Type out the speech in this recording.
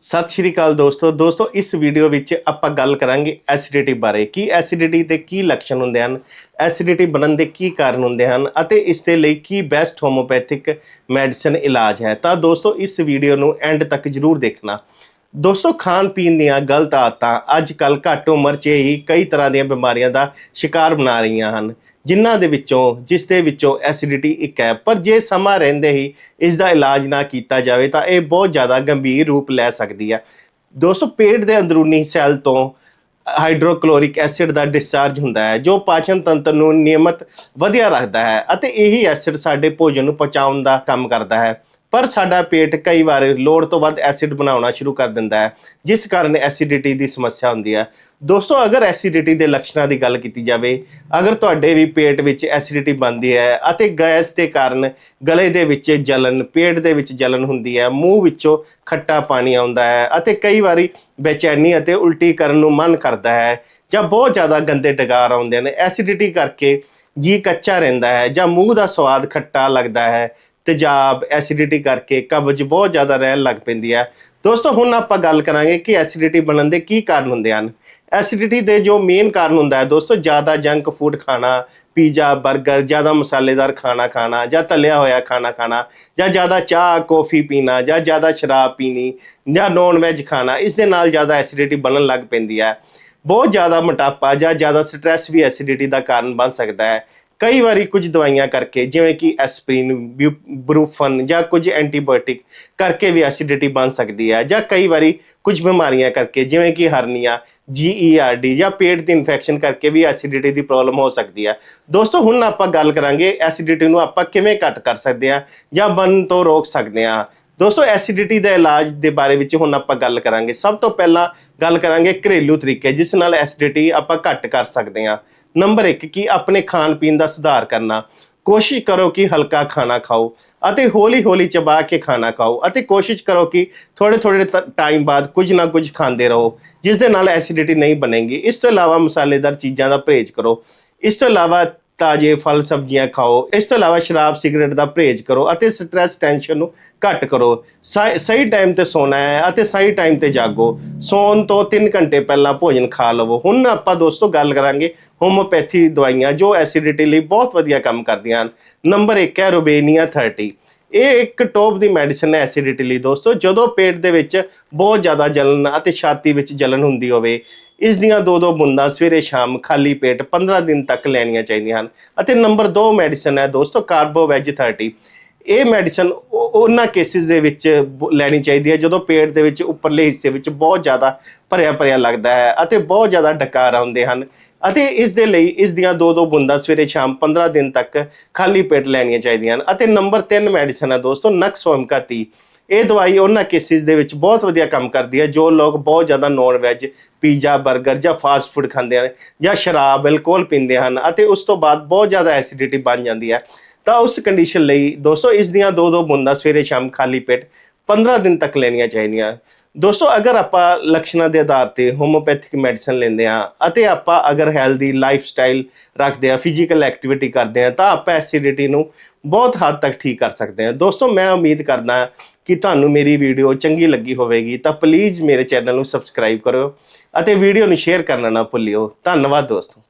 ਸਤਿ ਸ਼੍ਰੀ ਅਕਾਲ ਦੋਸਤੋ। ਦੋਸਤੋ, ਇਸ ਵੀਡੀਓ ਵਿੱਚ ਆਪਾਂ ਗੱਲ ਕਰਾਂਗੇ ਐਸਿਡਿਟੀ ਬਾਰੇ। ਕੀ ਐਸਿਡਿਟੀ ਦੇ ਕੀ ਲੱਛਣ ਹੁੰਦੇ ਹਨ? ਐਸਿਡਿਟੀ ਬਣਨ ਦੇ ਕੀ ਕਾਰਨ ਹੁੰਦੇ ਹਨ? ਅਤੇ ਇਸ ਦੇ ਲਈ ਕੀ ਬੈਸਟ ਹੋਮੋਪੈਥਿਕ ਮੈਡੀਸਨ ਇਲਾਜ ਹੈ? ਤਾਂ ਦੋਸਤੋ, ਇਸ ਵੀਡੀਓ ਨੂੰ ਐਂਡ ਤੱਕ ਜਰੂਰ ਦੇਖਣਾ। ਦੋਸਤੋ, ਖਾਣ ਪੀਣ ਦੀਆਂ ਗਲਤ ਆਦਤਾਂ ਅੱਜ ਕੱਲ ਘੱਟ ਉਮਰ 'ਚ ਹੀ ਕਈ ਤਰ੍ਹਾਂ ਦੀਆਂ ਬਿਮਾਰੀਆਂ ਦਾ ਸ਼ਿਕਾਰ ਬਣਾ ਰਹੀਆਂ ਹਨ। ਜਿਨ੍ਹਾਂ ਦੇ ਵਿੱਚੋਂ, ਜਿਸ ਦੇ ਵਿੱਚੋਂ ਐਸਿਡਿਟੀ ਇੱਕ ਹੈ। ਪਰ ਜੇ ਸਮਾਂ ਰਹਿੰਦੇ ਹੀ ਇਸ ਦਾ ਇਲਾਜ ਨਾ ਕੀਤਾ ਜਾਵੇ, ਤਾਂ ਇਹ ਬਹੁਤ ਜ਼ਿਆਦਾ ਗੰਭੀਰ ਰੂਪ ਲੈ ਸਕਦੀ ਹੈ। ਦੋਸਤੋ, ਪੇਟ ਦੇ ਅੰਦਰੂਨੀ ਸੈੱਲ ਤੋਂ ਹਾਈਡਰੋਕਲੋਰਿਕ ਐਸਿਡ ਦਾ ਡਿਸਚਾਰਜ ਹੁੰਦਾ ਹੈ, ਜੋ ਪਾਚਨ ਤੰਤਰ ਨੂੰ ਨਿਯਮਤ ਵਧੀਆ ਰੱਖਦਾ ਹੈ ਅਤੇ ਇਹੀ ਐਸਿਡ ਸਾਡੇ ਭੋਜਨ ਨੂੰ ਪਚਾਉਣ ਦਾ ਕੰਮ ਕਰਦਾ ਹੈ। ਪਰ ਸਾਡਾ ਪੇਟ ਕਈ ਵਾਰ ਲੋੜ ਤੋਂ ਵੱਧ ਐਸਿਡ ਬਣਾਉਣਾ ਸ਼ੁਰੂ ਕਰ ਦਿੰਦਾ ਹੈ, ਜਿਸ ਕਾਰਨ ਐਸਿਡਿਟੀ ਦੀ ਸਮੱਸਿਆ ਹੁੰਦੀ ਹੈ। ਦੋਸਤੋ, ਅਗਰ ਐਸਿਡਿਟੀ ਦੇ ਲੱਛਣਾਂ ਦੀ ਗੱਲ ਕੀਤੀ ਜਾਵੇ, ਅਗਰ ਤੁਹਾਡੇ ਵੀ ਪੇਟ ਵਿੱਚ ਐਸਿਡਿਟੀ ਬਣਦੀ ਹੈ ਅਤੇ ਗੈਸ ਦੇ ਕਾਰਨ ਗਲੇ ਦੇ ਵਿੱਚ ਜਲਨ, ਪੇਟ ਦੇ ਵਿੱਚ ਜਲਨ ਹੁੰਦੀ ਹੈ, ਮੂੰਹ ਵਿੱਚੋਂ ਖੱਟਾ ਪਾਣੀ ਆਉਂਦਾ ਹੈ ਅਤੇ ਕਈ ਵਾਰੀ ਬੇਚੈਨੀ ਅਤੇ ਉਲਟੀ ਕਰਨ ਨੂੰ ਮਨ ਕਰਦਾ ਹੈ ਜਾਂ ਬਹੁਤ ਜ਼ਿਆਦਾ ਗੰਦੇ ਡਗਾਰ ਆਉਂਦੇ ਨੇ ਐਸਿਡਿਟੀ ਕਰਕੇ ਜੀ ਕੱਚਾ ਰਹਿੰਦਾ ਹੈ ਜਾਂ ਮੂੰਹ ਦਾ ਸਵਾਦ ਖੱਟਾ ਲੱਗਦਾ ਹੈ ਤੇਜ਼ਾਬ ਐਸਿਡਿਟੀ ਕਰਕੇ ਕਬਜ਼ ਬਹੁਤ ਜ਼ਿਆਦਾ ਰਹਿਣ ਲੱਗ ਪੈਂਦੀ ਹੈ। ਦੋਸਤੋ, ਹੁਣ ਆਪਾਂ ਗੱਲ ਕਰਾਂਗੇ ਕਿ ਐਸਿਡਿਟੀ ਬਣਨ ਦੇ ਕੀ ਕਾਰਨ ਹੁੰਦੇ ਹਨ। ਐਸਿਡਿਟੀ ਦੇ ਜੋ ਮੇਨ ਕਾਰਨ ਹੁੰਦਾ ਹੈ, ਦੋਸਤੋ, ਜ਼ਿਆਦਾ ਜੰਕ ਫੂਡ ਖਾਣਾ ਪੀਜ਼ਾ 버ਗਰ ਜ਼ਿਆਦਾ ਮਸਾਲੇਦਾਰ ਖਾਣਾ ਖਾਣਾ, ਜਾਂ ਤਲਿਆ ਹੋਇਆ ਖਾਣਾ ਖਾਣਾ, ਜਾਂ ਜ਼ਿਆਦਾ ਚਾਹ ਕੌਫੀ ਪੀਣਾ, ਜਾਂ ਜ਼ਿਆਦਾ ਸ਼ਰਾਬ ਪੀਣੀ, ਜਾਂ ਨੌਨ ਵੈਜ ਖਾਣਾ, ਇਸ ਦੇ ਨਾਲ ਜ਼ਿਆਦਾ ਐਸਿਡਿਟੀ ਬਣਨ ਲੱਗ ਪੈਂਦੀ ਹੈ। ਬਹੁਤ ਜ਼ਿਆਦਾ ਮੋਟਾਪਾ ਜਾਂ ਜ਼ਿਆਦਾ ਸਟ੍ਰੈਸ ਵੀ ਐਸਿਡਿਟੀ ਦਾ ਕਾਰਨ ਬਣ ਸਕਦਾ ਹੈ। ਕਈ ਵਾਰੀ ਕੁਝ ਦਵਾਈਆਂ ਕਰਕੇ, ਜਿਵੇਂ ਕਿ ਐਸਪਰੀਨ ਬਰੂਫਨ ਜਾਂ ਕੁਝ ਐਂਟੀਬਾਇਓਟਿਕ ਕਰਕੇ ਵੀ ਐਸਿਡਿਟੀ ਬਣ ਸਕਦੀ ਹੈ ਜਾਂ ਕਈ ਵਾਰੀ ਕੁਝ ਬਿਮਾਰੀਆਂ ਕਰਕੇ, ਜਿਵੇਂ ਕਿ ਹਰਨੀਆ ਜੀਈਆਰਡੀ ਜਾਂ ਪੇਟ ਦੀ ਇਨਫੈਕਸ਼ਨ ਕਰਕੇ ਵੀ ਐਸਿਡਿਟੀ ਦੀ ਪ੍ਰੋਬਲਮ ਹੋ ਸਕਦੀ ਹੈ। ਦੋਸਤੋ, ਹੁਣ ਆਪਾਂ ਗੱਲ ਕਰਾਂਗੇ ਐਸਿਡਿਟੀ ਨੂੰ ਆਪਾਂ ਕਿਵੇਂ ਘੱਟ ਕਰ ਸਕਦੇ ਹਾਂ ਜਾਂ ਬਣਨ ਤੋਂ ਰੋਕ ਸਕਦੇ ਹਾਂ। ਦੋਸਤੋ, ਐਸਿਡਿਟੀ ਦੇ ਇਲਾਜ ਦੇ ਬਾਰੇ ਵਿੱਚ ਹੁਣ ਆਪਾਂ ਗੱਲ ਕਰਾਂਗੇ। ਸਭ ਤੋਂ ਪਹਿਲਾਂ ਗੱਲ ਕਰਾਂਗੇ ਘਰੇਲੂ ਤਰੀਕੇ, ਜਿਸ ਨਾਲ ਐਸਿਡਿਟੀ ਆਪਾਂ ਘੱਟ ਕਰ ਸਕਦੇ ਹਾਂ। ਨੰਬਰ 1 ਕਿ ਆਪਣੇ ਖਾਣ ਪੀਣ ਦਾ ਸੁਧਾਰ ਕਰਨਾ। ਕੋਸ਼ਿਸ਼ ਕਰੋ ਕਿ ਹਲਕਾ ਖਾਣਾ ਖਾਓ ਅਤੇ ਹੌਲੀ-ਹੌਲੀ ਚਬਾ ਕੇ ਖਾਣਾ ਖਾਓ ਅਤੇ ਕੋਸ਼ਿਸ਼ ਕਰੋ ਕਿ ਥੋੜੇ-ਥੋੜੇ ਟਾਈਮ ਬਾਅਦ ਕੁਝ ਨਾ ਕੁਝ ਖਾਂਦੇ ਰਹੋ, ਜਿਸ ਦੇ ਨਾਲ ਐਸਿਡਿਟੀ ਨਹੀਂ ਬਣੇਗੀ। ਇਸ ਤੋਂ ਇਲਾਵਾ ਮਸਾਲੇਦਾਰ ਚੀਜ਼ਾਂ ਦਾ ਪਰਹੇਜ਼ ਕਰੋ। ਇਸ ਤੋਂ ਇਲਾਵਾ ਤਾਜ਼ੇ ਫਲ ਸਬਜ਼ੀਆਂ ਖਾਓ। ਇਸ ਤੋਂ ਇਲਾਵਾ ਸ਼ਰਾਬ, ਸਿਗਰਟ ਦਾ ਪਰਹੇਜ਼ ਕਰੋ ਅਤੇ ਸਟ੍ਰੈਸ ਟੈਨਸ਼ਨ ਨੂੰ ਘੱਟ ਕਰੋ। ਸਹੀ ਸਹੀ ਟਾਈਮ ਤੇ ਸੌਣਾ ਹੈ ਅਤੇ ਸਹੀ ਟਾਈਮ ਤੇ ਜਾਗੋ। ਸੌਣ ਤੋਂ 3 ਘੰਟੇ ਪਹਿਲਾਂ ਭੋਜਨ ਖਾ ਲਵੋ। ਹੁਣ ਆਪਾਂ ਦੋਸਤੋ ਗੱਲ ਕਰਾਂਗੇ ਹੋਮੋਪੈਥੀ ਦਵਾਈਆਂ ਜੋ ਐਸਿਡਿਟੀ ਲਈ ਬਹੁਤ ਵਧੀਆ ਕੰਮ ਕਰਦੀਆਂ ਹਨ। ਨੰਬਰ 1 ਹੈ ਰੋਬੇਨੀਆ 30 ਇਹ ਇੱਕ ਟੌਪ ਦੀ ਮੈਡੀਸਨ ਹੈ ਐਸਿਡਿਟੀ ਲਈ ਦੋਸਤੋ, ਜਦੋਂ ਪੇਟ ਦੇ ਵਿੱਚ ਬਹੁਤ ਜ਼ਿਆਦਾ ਜਲਨ ਅਤੇ ਛਾਤੀ ਵਿੱਚ ਜਲਨ ਹੁੰਦੀ ਹੋਵੇ, ਇਸ ਦੀਆਂ ਦੋ ਦੋ ਬੂੰਦਾਂ ਸਵੇਰੇ ਸ਼ਾਮ ਖਾਲੀ ਪੇਟ 15 ਦਿਨ ਤੱਕ ਲੈਣੀਆਂ ਚਾਹੀਦੀਆਂ ਹਨ। ਅਤੇ ਨੰਬਰ 2 ਮੈਡੀਸਨ ਹੈ ਦੋਸਤੋ, ਕਾਰਬੋਵੈਜ 30 ਇਹ ਮੈਡੀਸਨ ਉਹਨਾਂ ਕੇਸਿਸ ਦੇ ਵਿੱਚ ਬ- ਲੈਣੀ ਚਾਹੀਦੀ ਹੈ, ਜਦੋਂ ਪੇਟ ਦੇ ਵਿੱਚ ਉੱਪਰਲੇ ਹਿੱਸੇ ਵਿੱਚ ਬਹੁਤ ਜ਼ਿਆਦਾ ਭਰਿਆ ਭਰਿਆ ਲੱਗਦਾ ਹੈ ਅਤੇ ਬਹੁਤ ਜ਼ਿਆਦਾ ਡਕਾਰ ਆਉਂਦੇ ਹਨ ਅਤੇ ਇਸ ਦੇ ਲਈ ਇਸ ਦੀਆਂ ਦੋ ਦੋ ਬੂੰਦਾਂ ਸਵੇਰੇ ਸ਼ਾਮ 15 ਦਿਨ ਤੱਕ ਖਾਲੀ ਪੇਟ ਲੈਣੀਆਂ ਚਾਹੀਦੀਆਂ ਹਨ ਅਤੇ ਨੰਬਰ 3 ਮੈਡੀਸਨ ਹੈ ਦੋਸਤੋ ਨਕਸੋਮਕਾ 30 ਇਹ ਦਵਾਈ ਉਹਨਾਂ ਕੇਸਿਸ ਦੇ ਵਿੱਚ ਬਹੁਤ ਵਧੀਆ ਕੰਮ ਕਰਦੀ ਹੈ, ਜੋ ਲੋਕ ਬਹੁਤ ਜ਼ਿਆਦਾ ਨੌਨ ਵੈਜ ਪੀਜ਼ਾ 버ਗਰ ਜਾਂ ਫਾਸਟ ਫੂਡ ਖਾਂਦੇ ਹਨ ਜਾਂ ਸ਼ਰਾਬ ਐਲਕੋਹਲ ਪੀਂਦੇ ਹਨ ਅਤੇ ਉਸ ਤੋਂ ਬਾਅਦ ਬਹੁਤ ਜ਼ਿਆਦਾ ਐਸਿਡਿਟੀ ਬਣ ਜਾਂਦੀ ਹੈ। ਤਾਂ ਉਸ ਕੰਡੀਸ਼ਨ ਲਈ ਦੋਸਤੋ ਇਸ ਦੀਆਂ ਦੋ ਦੋ ਬੂੰਦਾਂ ਸਵੇਰੇ ਸ਼ਾਮ ਖਾਲੀ ਪੇਟ 15 ਦਿਨ ਤੱਕ ਲੈਣੀਆਂ ਚਾਹੀਦੀਆਂ। ਦੋਸਤੋ ਅਗਰ ਆਪਾਂ ਲੱਛਣਾਂ ਦੇ ਆਧਾਰ ਤੇ ਹੋਮੋਪੈਥਿਕ ਮੈਡੀਸਨ ਲੈਂਦੇ ਹਾਂ ਅਤੇ ਆਪਾਂ ਅਗਰ ਹੈਲਦੀ ਲਾਈਫ ਸਟਾਈਲ ਰੱਖਦੇ ਹਾਂ ਫਿਜ਼ੀਕਲ ਐਕਟੀਵਿਟੀ ਕਰਦੇ ਹਾਂ, ਤਾਂ ਆਪਾਂ ਐਸਿਡਿਟੀ ਨੂੰ ਬਹੁਤ ਹੱਦ ਤੱਕ ਠੀਕ ਕਰ ਸਕਦੇ ਹਾਂ। ਦੋਸਤੋ ਮੈਂ ਉਮੀਦ ਕਰਦਾ ਕਿ ਤੁਹਾਨੂੰ ਮੇਰੀ ਵੀਡੀਓ ਚੰਗੀ ਲੱਗੀ ਹੋਵੇਗੀ, ਤਾਂ ਪਲੀਜ਼ ਮੇਰੇ ਚੈਨਲ ਨੂੰ ਸਬਸਕ੍ਰਾਈਬ ਕਰੋ ਅਤੇ ਵੀਡੀਓ ਨੂੰ ਸ਼ੇਅਰ ਕਰਨਾ ਨਾ ਭੁੱਲਿਓ। ਧੰਨਵਾਦ ਦੋਸਤੋ।